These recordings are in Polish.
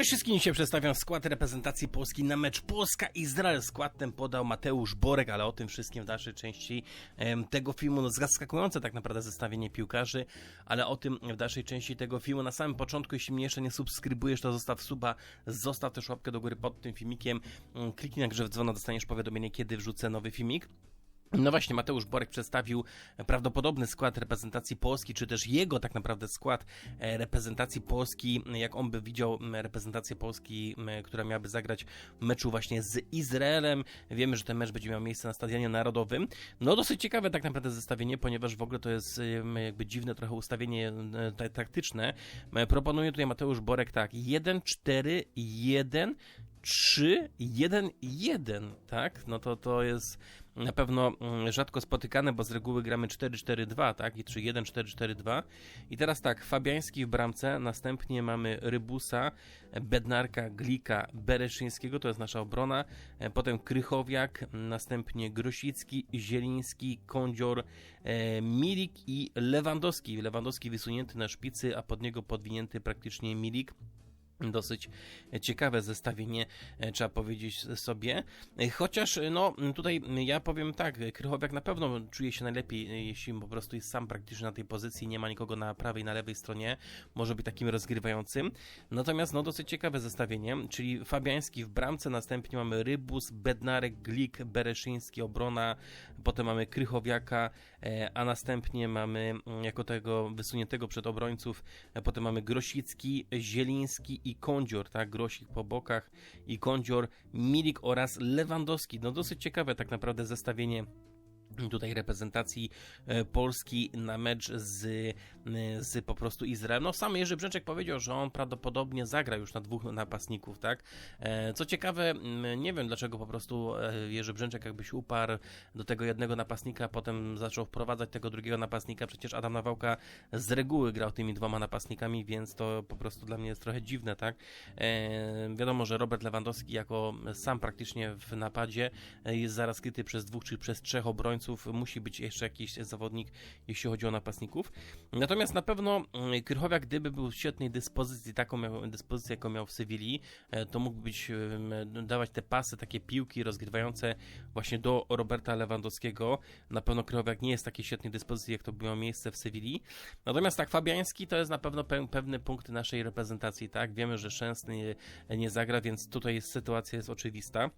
Cześć wszystkim, dzisiaj przedstawiam skład reprezentacji Polski na mecz Polska-Izrael. Skład ten podał Mateusz Borek, ale o tym wszystkim w dalszej części tego filmu. No, zaskakujące tak naprawdę zestawienie piłkarzy, ale o tym w dalszej części tego filmu. Na samym początku, jeśli mnie jeszcze nie subskrybujesz, to zostaw suba, zostaw też łapkę do góry pod tym filmikiem. Mm, Kliknij na w dzwona, dostaniesz powiadomienie, kiedy wrzucę nowy filmik. No właśnie, Mateusz Borek przedstawił prawdopodobny skład reprezentacji Polski, czy też jego tak naprawdę skład e, reprezentacji Polski, jak on by widział reprezentację Polski, która miałaby zagrać w meczu właśnie z Izraelem. Wiemy, że ten mecz będzie miał miejsce na Stadionie Narodowym. No dosyć ciekawe tak naprawdę zestawienie, ponieważ w ogóle to jest jakby dziwne trochę ustawienie e, ta- taktyczne. Proponuje tutaj Mateusz Borek tak, 1, 4, 1, 3, 1, 1, tak? No to to jest na pewno mm, rzadko spotykane, bo z reguły gramy 4-4-2, tak? I 3-1-4-4-2. I teraz tak, Fabiański w bramce, następnie mamy Rybusa, Bednarka, Glika, Bereszyńskiego, to jest nasza obrona, e, potem Krychowiak, następnie Grosicki, Zieliński, Kądzior, e, Milik i Lewandowski. Lewandowski wysunięty na szpicy, a pod niego podwinięty praktycznie Milik. Dosyć ciekawe zestawienie, e, trzeba powiedzieć sobie. E, Chociaż, e, no, tutaj ja powiem tak, Krychowiak na pewno czuje się najlepiej, jeśli po prostu jest sam praktycznie na tej pozycji, nie ma nikogo na prawej, na lewej stronie, może być takim rozgrywającym. Natomiast, no, dosyć ciekawe zestawienie, czyli Fabiański w bramce, następnie mamy Rybus, Bednarek, Glik, Bereszyński, obrona, potem mamy Krychowiaka, a następnie mamy mm, jako tego wysuniętego przed obrońców, potem mamy Grosicki, Zieliński i Kądzior, tak, Grosik po bokach i Kądzior, Milik oraz Lewandowski. No dosyć ciekawe tak naprawdę zestawienie tutaj reprezentacji e, Polski na mecz z, e, z po prostu Izraelem. No sam Jerzy Brzęczek powiedział, że on prawdopodobnie zagra już na dwóch napastników, tak? E, Co ciekawe, nie wiem dlaczego po prostu Jerzy Brzęczek jakby się uparł do tego jednego napastnika, potem zaczął wprowadzać tego drugiego napastnika, przecież Adam Nawałka z reguły grał tymi dwoma napastnikami, więc to po prostu dla mnie jest trochę dziwne, tak? Wiadomo, że Robert Lewandowski jako sam praktycznie w napadzie jest zaraz kryty przez dwóch czy przez trzech obrońców, musi być jeszcze jakiś zawodnik, jeśli chodzi o napastników. Natomiast na pewno mm, Krychowiak, gdyby był w świetnej dyspozycji, taką dyspozycję, jaką miał w Sewilli, e, to mógłby być, dawać te pasy, takie piłki rozgrywające właśnie do Roberta Lewandowskiego. Na pewno Krychowiak nie jest w takiej świetnej dyspozycji, jak to miało miejsce w Sewilli. Natomiast tak, Fabiański to jest na pewno pe pewny punkt naszej reprezentacji, tak? Wiemy, że Szczęsny nie, nie zagra, więc tutaj jest, sytuacja jest oczywista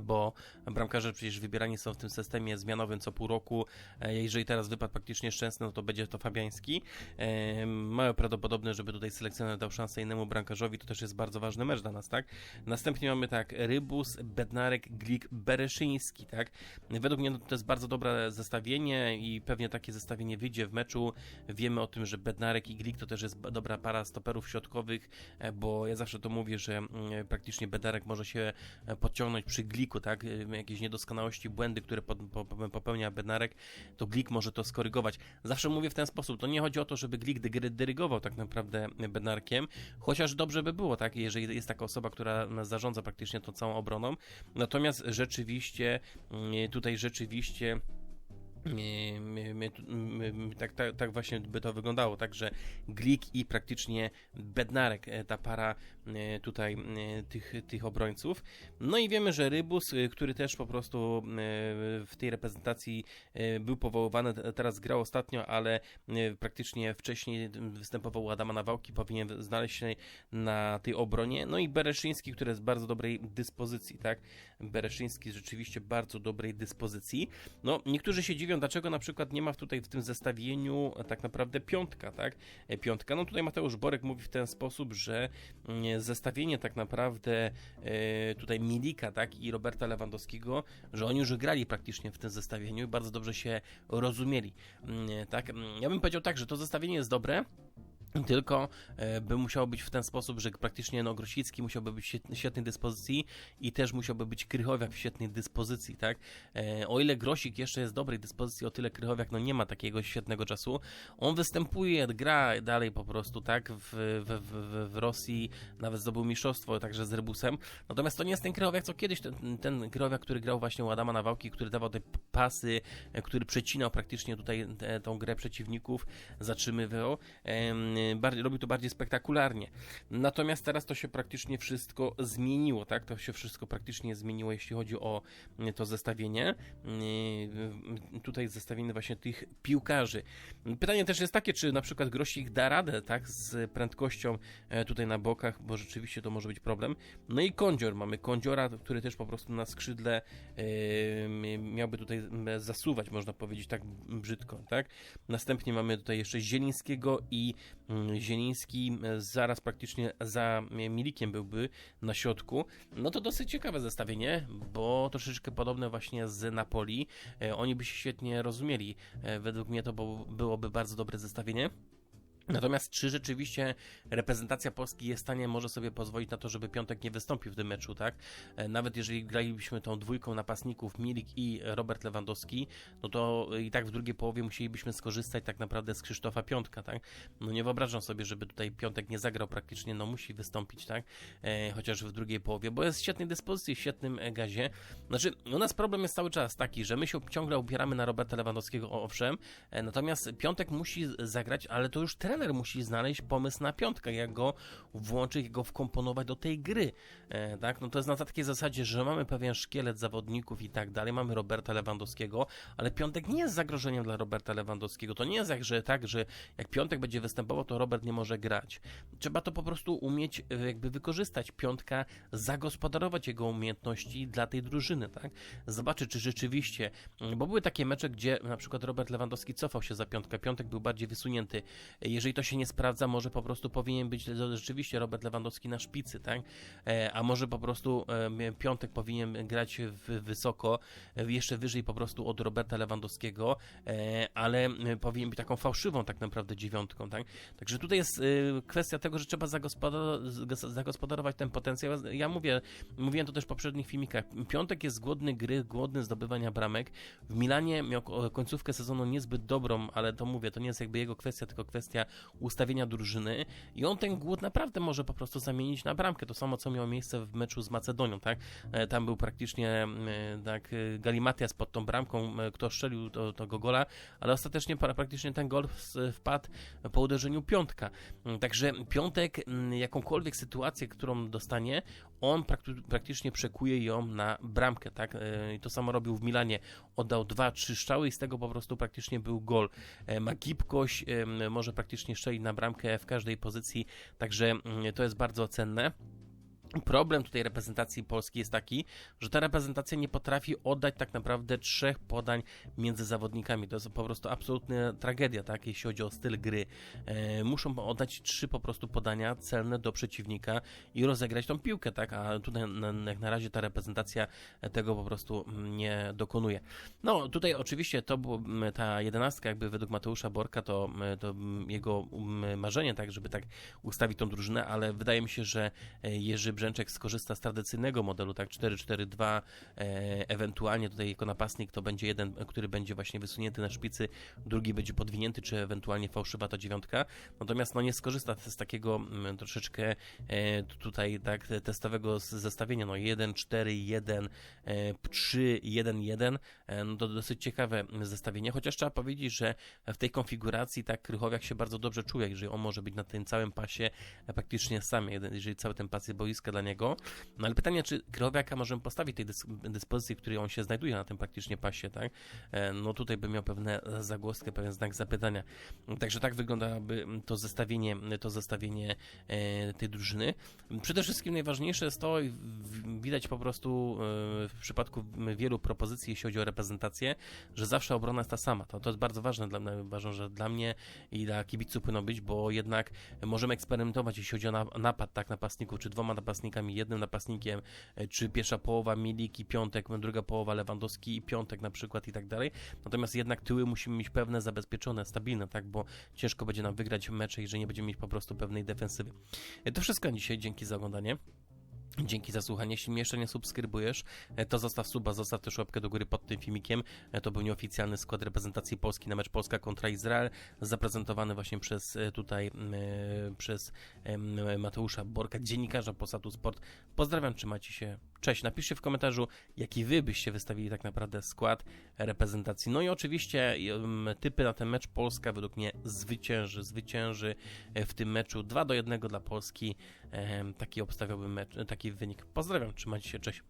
bo bramkarze przecież wybierani są w tym systemie zmianowym co pół roku. E, Jeżeli teraz wypadł praktycznie szczęsny, no to będzie to Fabiański. E, Mało prawdopodobne, żeby tutaj selekcjoner dał szansę innemu bramkarzowi, to też jest bardzo ważny mecz dla nas, tak? Następnie mamy tak, Rybus, Bednarek, Glik, Bereszyński, tak? Według mnie no, to jest bardzo dobre zestawienie i pewnie takie zestawienie wyjdzie w meczu. Wiemy o tym, że Bednarek i Glik to też jest dobra para stoperów środkowych, e, bo ja zawsze to mówię, że mm, praktycznie Bednarek może się podciągnąć przy Gliku, tak? Y, Jakieś niedoskonałości, błędy, które po, po, po- popełnia Bednarek, to Glik może to skorygować. Zawsze mówię w ten sposób, to nie chodzi o to, żeby Glik dyrygował tak naprawdę Bednarkiem, chociaż dobrze by było, tak? Jeżeli jest taka osoba, która zarządza praktycznie tą całą obroną. Natomiast rzeczywiście, mm, tutaj rzeczywiście My, my, my, tak, tak, tak właśnie by to wyglądało, tak, że Glik i praktycznie Bednarek, e, ta para e, tutaj e, tych, tych obrońców. No i wiemy, że Rybus, który też po prostu w tej reprezentacji był powoływany, te- teraz grał ostatnio, ale praktycznie wcześniej występował Adama Nawałki, powinien znaleźć się na tej obronie. No i Bereszyński, który jest w bardzo dobrej dyspozycji, tak? Bereszyński rzeczywiście bardzo dobrej dyspozycji. No, niektórzy się dziwią, dlaczego na przykład nie ma tutaj w tym zestawieniu e, tak naprawdę piątka, tak? E, Piątka. No tutaj Mateusz Borek mówi w ten sposób, że mm, zestawienie tak naprawdę e, tutaj Milika, tak? I Roberta Lewandowskiego, że oni już grali praktycznie w tym zestawieniu i bardzo dobrze się rozumieli, Mm, tak? Mm, Ja bym powiedział tak, że to zestawienie jest dobre, tylko e, by musiało być w ten sposób, że praktycznie no, Grosicki musiałby być w świet- świetnej dyspozycji i też musiałby być Krychowiak w świetnej dyspozycji, tak? E, o ile Grosik jeszcze jest w dobrej dyspozycji, o tyle Krychowiak no nie ma takiego świetnego czasu. On występuje, gra dalej po prostu, tak? W, w, w, w Rosji nawet zdobył mistrzostwo także z Rybusem. Natomiast to nie jest ten Krychowiak, co kiedyś, ten, ten Krychowiak, który grał właśnie u Adama Nawałki, który dawał te pasy, e, który przecinał praktycznie tutaj tą grę przeciwników, zatrzymywał. Em, bardziej, robił to bardziej spektakularnie. Natomiast teraz to się praktycznie wszystko zmieniło, tak? To się wszystko praktycznie zmieniło, jeśli chodzi o to zestawienie. Tutaj zestawienie właśnie tych piłkarzy. Pytanie też jest takie, czy na przykład Grosik da radę, tak? Z prędkością tutaj na bokach, bo rzeczywiście to może być problem. No i Kądzior, mamy Kądziora, który też po prostu na skrzydle miałby tutaj zasuwać, można powiedzieć tak brzydko, tak? Następnie mamy tutaj jeszcze Zielińskiego i mm, Zieliński zaraz praktycznie za Milikiem byłby na środku. No to dosyć ciekawe zestawienie, bo troszeczkę podobne właśnie z Napoli. E, oni by się świetnie rozumieli. E, według mnie to byłoby bardzo dobre zestawienie. Natomiast czy rzeczywiście reprezentacja Polski jest w stanie, może sobie pozwolić na to, żeby Piątek nie wystąpił w tym meczu, tak? E, nawet jeżeli gralibyśmy tą dwójką napastników Milik i Robert Lewandowski, no to i tak w drugiej połowie musielibyśmy skorzystać tak naprawdę z Krzysztofa Piątka, tak? No nie wyobrażam sobie, żeby tutaj Piątek nie zagrał praktycznie, no musi wystąpić, tak? E, chociaż w drugiej połowie, bo jest w świetnej dyspozycji, w świetnym e, gazie. Znaczy, u nas problem jest cały czas taki, że my się ciągle upieramy na Roberta Lewandowskiego, owszem, natomiast Piątek musi zagrać, ale to już trener musi znaleźć pomysł na piątkę, jak go włączyć, jak go wkomponować do tej gry. E, tak? No to jest na takiej zasadzie, że mamy pewien szkielet zawodników i tak dalej, mamy Roberta Lewandowskiego, ale piątek nie jest zagrożeniem dla Roberta Lewandowskiego. To nie jest jak, że tak, że jak piątek będzie występował, to Robert nie może grać. Trzeba to po prostu umieć e, jakby wykorzystać piątka, zagospodarować jego umiejętności dla tej drużyny, tak? Zobaczyć, czy rzeczywiście, bo były takie mecze, gdzie na przykład Robert Lewandowski cofał się za piątkę, piątek był bardziej wysunięty. Jeżeli jeżeli to się nie sprawdza, może po prostu powinien być rzeczywiście Robert Lewandowski na szpicy, tak? E, a może po prostu e, Piątek powinien grać wysoko, e, jeszcze wyżej po prostu od Roberta Lewandowskiego, ale powinien być taką fałszywą tak naprawdę dziewiątką, tak? Także tutaj jest kwestia tego, że trzeba zagospodarować ten potencjał. Ja mówię, mówiłem to też w poprzednich filmikach. Piątek jest głodny gry, głodny zdobywania bramek. W Milanie miał końcówkę sezonu niezbyt dobrą, ale to mówię, to nie jest jakby jego kwestia, tylko kwestia ustawienia drużyny i on ten głód naprawdę może po prostu zamienić na bramkę. To samo, co miało miejsce w meczu z Macedonią, tak? E, tam był praktycznie e, tak, e, Galimatias pod tą bramką, kto strzelił to, tego gola, ale ostatecznie praktycznie ten gol wpadł po uderzeniu piątka. Mm, także piątek, mm, jakąkolwiek sytuację, którą dostanie, on praktycznie przekuje ją na bramkę, tak? I to samo robił w Milanie. Oddał dwa, trzy strzały i z tego po prostu praktycznie był gol. Ma gibkość, może praktycznie praktycznie strzeli na bramkę w każdej pozycji, także mm, to jest bardzo cenne. Problem tutaj reprezentacji Polski jest taki, że ta reprezentacja nie potrafi oddać tak naprawdę trzech podań między zawodnikami. To jest po prostu absolutna tragedia, tak, jeśli chodzi o styl gry. E, muszą oddać trzy po prostu podania celne do przeciwnika i rozegrać tą piłkę, tak, a tutaj na, jak na razie ta reprezentacja tego po prostu nie dokonuje. No, tutaj oczywiście to było ta jedenastka, jakby według Mateusza Borka, to, to jego marzenie, tak, żeby tak ustawić tą drużynę, ale wydaje mi się, że e, Jerzy Brzęczek skorzysta z tradycyjnego modelu, tak 4-4-2, e, ewentualnie tutaj jako napastnik to będzie jeden, który będzie właśnie wysunięty na szpicy, drugi będzie podwinięty, czy ewentualnie fałszywa to dziewiątka, natomiast no nie skorzysta z takiego mm, troszeczkę e, tutaj tak testowego zestawienia, no 1-4-1, e, 3-1-1, e, no to dosyć ciekawe zestawienie, chociaż trzeba powiedzieć, że w tej konfiguracji tak Krychowiak się bardzo dobrze czuje, jeżeli on może być na tym całym pasie praktycznie sam, jeżeli cały ten pas jest dla niego. No ale pytanie, czy Krychowiaka możemy postawić tej dyspozycji, w której on się znajduje na tym praktycznie pasie, tak? E, no tutaj by miał pewne zagłoskę, pewien znak zapytania. Także tak wyglądałoby to zestawienie, to zestawienie e, tej drużyny. Przede wszystkim najważniejsze jest to, widać po prostu e, w przypadku wielu propozycji, jeśli chodzi o reprezentację, że zawsze obrona jest ta sama. To, to jest bardzo ważne dla mnie, uważam, że dla mnie i dla kibiców powinno być, bo jednak możemy eksperymentować, jeśli chodzi o napad tak napastników, czy dwoma napastnikami napastnikami, jednym napastnikiem, e, czy pierwsza połowa Milik i piątek, druga połowa Lewandowski i piątek na przykład i tak dalej. Natomiast jednak tyły musimy mieć pewne, zabezpieczone, stabilne, tak, bo ciężko będzie nam wygrać mecze, jeżeli nie będziemy mieć po prostu pewnej defensywy. E, to wszystko na dzisiaj, dzięki za oglądanie. Dzięki za słuchanie. Jeśli mnie jeszcze nie subskrybujesz, e, to zostaw suba, zostaw też łapkę do góry pod tym filmikiem. To był nieoficjalny skład reprezentacji Polski na mecz Polska kontra Izrael, zaprezentowany właśnie przez tutaj przez Mateusza Borka, dziennikarza Posatu Sport. Pozdrawiam, trzymajcie się. Cześć, napiszcie w komentarzu, jaki wy byście wystawili tak naprawdę skład reprezentacji. No i oczywiście typy na ten mecz Polska według mnie zwycięży, zwycięży e, w tym meczu 2 do 1 dla Polski. Taki obstawiałbym mecz, taki wynik. Pozdrawiam, trzymajcie się, cześć.